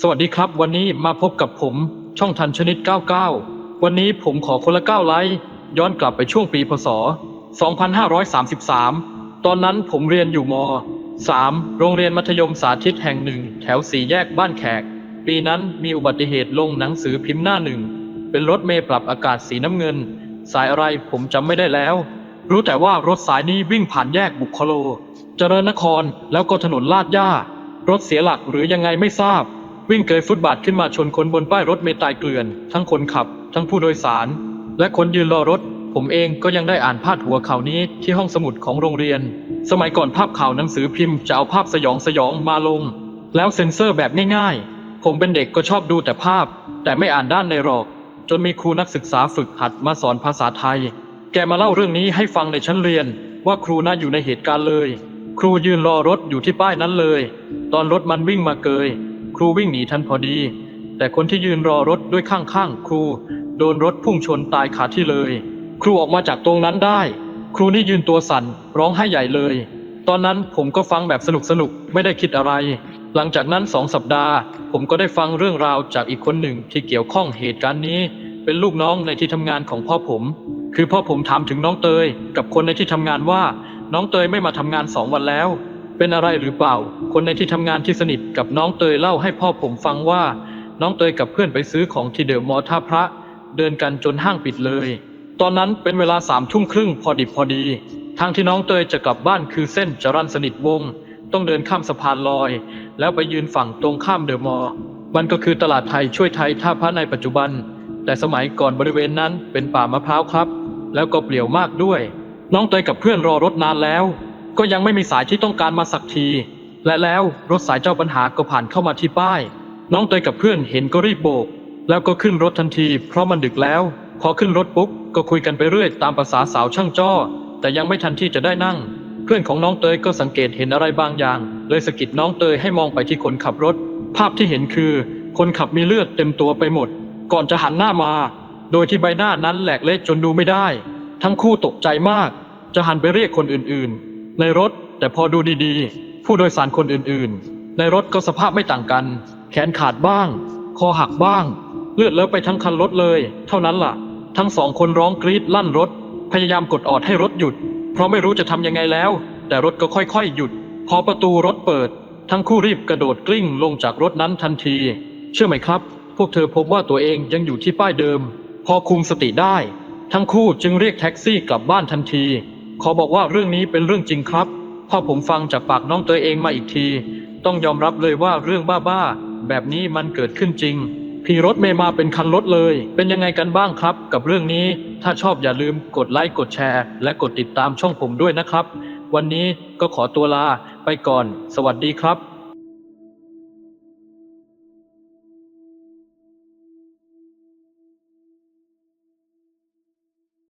สวัสดีครับ วันนี้มาพบกับผมช่องทันชนิด 99 วันนี้ผมขอคนละ9ไลค์ย้อนกลับไปช่วงปีพศ 2533 ตอนนั้นผมเรียนอยู่ม 3 โรงเรียนมัธยมสาธิตแห่งหนึ่ง แถวสีแยกบ้านแขก ปีนั้นมีอุบัติเหตุลงหนังสือพิมพ์หน้าหนึ่ง เป็นรถเมล์ปรับอากาศสีน้ำเงิน สายอะไรผมจำไม่ได้แล้ว รู้แต่ว่ารถสายนี้วิ่งผ่านแยกบุคโล เจริญนครแล้วก็ถนนลาดย่ารถเสียหลักหรือยังไงไม่ทราบ วิ่งเกยฟุตบาทขึ้นมาชนคนบนป้ายรถเมล์ตายเกลื่อน ทั้งคนขับ ทั้งผู้โดยสาร และคนยืนรอรถ ผมเองก็ยังได้อ่านพาดหัวข่าวนี้ที่ห้องสมุดของโรงเรียน สมัยก่อนภาพข่าวหนังสือพิมพ์จะเอาภาพสยองสยองมาลง แล้วเซ็นเซอร์แบบง่ายๆ ผมเป็นเด็กก็ชอบดูแต่ภาพ แต่ไม่อ่านด้านในหรอก จนมีครูนักศึกษาฝึกหัดมาสอนภาษาไทย แกมาเล่าเรื่องนี้ให้ฟังในชั้นเรียน ว่าครูน่าอยู่ในเหตุการณ์เลย ครูยืนรอรถอยู่ที่ป้ายนั้นเลย ตอนรถมันวิ่งมาเกย ครูวิ่งหนีทันพอดี แต่คนที่ยืนรอรถด้วยข้างๆครู โดนรถพุ่งชนตายคาที่เลย ครูออกมาจากตรงนั้นได้ ครูนี่ยืนตัวสั่นร้องไห้ใหญ่เลย ตอนนั้นผมก็ฟังแบบสนุกสนุกๆไม่ได้คิดอะไร หลังจากนั้นสองสัปดาห์ ผมก็ได้ฟังเรื่องราวจากอีกคนหนึ่งที่เกี่ยวข้องเหตุการณ์นี้ เป็นลูกน้องในที่ทำงานของพ่อผม คือพ่อผมถามถึงน้องเตย กับคนในที่ทำงานว่า น้องเตยไม่มาทำงานสองวันแล้ว เป็นอะไรหรือเปล่า คนในที่ทำงานที่สนิทกับน้องเตยเล่าให้พ่อผมฟังว่า น้องเตยกับเพื่อนไปซื้อของที่เดอะมอลล์ท่าพระ เดินกันจนห้างปิดเลย ตอนนั้นเป็นเวลาสามทุ่มครึ่งพอดิบพอดี ทางที่น้องเตยจะกลับบ้านคือเส้นจรันสนิทวง ต้องเดินข้ามสะพานลอย แล้วไปยืนฝั่งตรงข้ามเดอะมอลล์มันก็คือตลาดไทยช่วยไทยท่าพระในปัจจุบัน แต่สมัยก่อนบริเวณนั้นเป็นป่ามะพร้าวครับ แล้วก็เปลี่ยวมากด้วย น้องเตยกับเพื่อนรอรถนานแล้ว ก็ยังไม่มีสายที่ต้องการมาสักที และแล้วรถสายเจ้าปัญหาก็ผ่านเข้ามาที่ป้าย น้องเตยกับเพื่อนเห็นก็รีบโบก แล้วก็ขึ้นรถทันที เพราะมันดึกแล้ว พอขึ้นรถปุ๊บก็คุยกันไปเรื่อยตามภาษาสาวช่างจ้อ แต่ยังไม่ทันที่จะได้นั่ง เพื่อนของน้องเตยก็สังเกตเห็นอะไรบางอย่าง เลยสะกิดน้องเตยให้มองไปที่คนขับรถ ภาพที่เห็นคือ คนขับมีเลือดเต็มตัวไปหมด ก่อนจะหันหน้ามา โดยที่ใบหน้านั้นแหลกเละจนดูไม่ได้ ทั้งคู่ตกใจมาก จะหันไปเรียกคนอื่นๆ ในรถแต่พอดูดีๆ ผู้โดยสารคนอื่นๆ ในรถก็สภาพไม่ต่างกัน แขนขาดบ้าง คอหักบ้าง เลือดเลอะไปทั้งคันรถเลย เท่านั้นล่ะ ทั้งสองคนร้องกรีดลั่นรถ พยายามกดออดให้รถหยุด เพราะไม่รู้จะทำยังไงแล้ว แต่รถก็ค่อยๆ หยุด พอประตูรถเปิด ทั้งคู่รีบกระโดดกลิ้งลงจากรถนั้นทันที เชื่อไหมครับ พวกเธอพบว่าตัวเองยังอยู่ที่ป้ายเดิม พอคุมสติได้ ทั้งคู่จึงเรียกแท็กซี่กลับบ้านทันที ขอบอกว่าเรื่องนี้เป็นเรื่องจริงครับพ่อผมฟังจากปากน้องตัวเองมาอีกที ต้องยอมรับเลยว่าเรื่องบ้าๆแบบนี้มันเกิดขึ้นจริง พี่รถเมย์มาเป็นคันรถเลย เป็นยังไงกันบ้างครับ กับเรื่องนี้ ถ้าชอบอย่าลืมกดไลค์กดแชร์ และกดติดตามช่องผมด้วยนะครับ วันนี้ก็ขอตัวลาไปก่อน สวัสดีครับ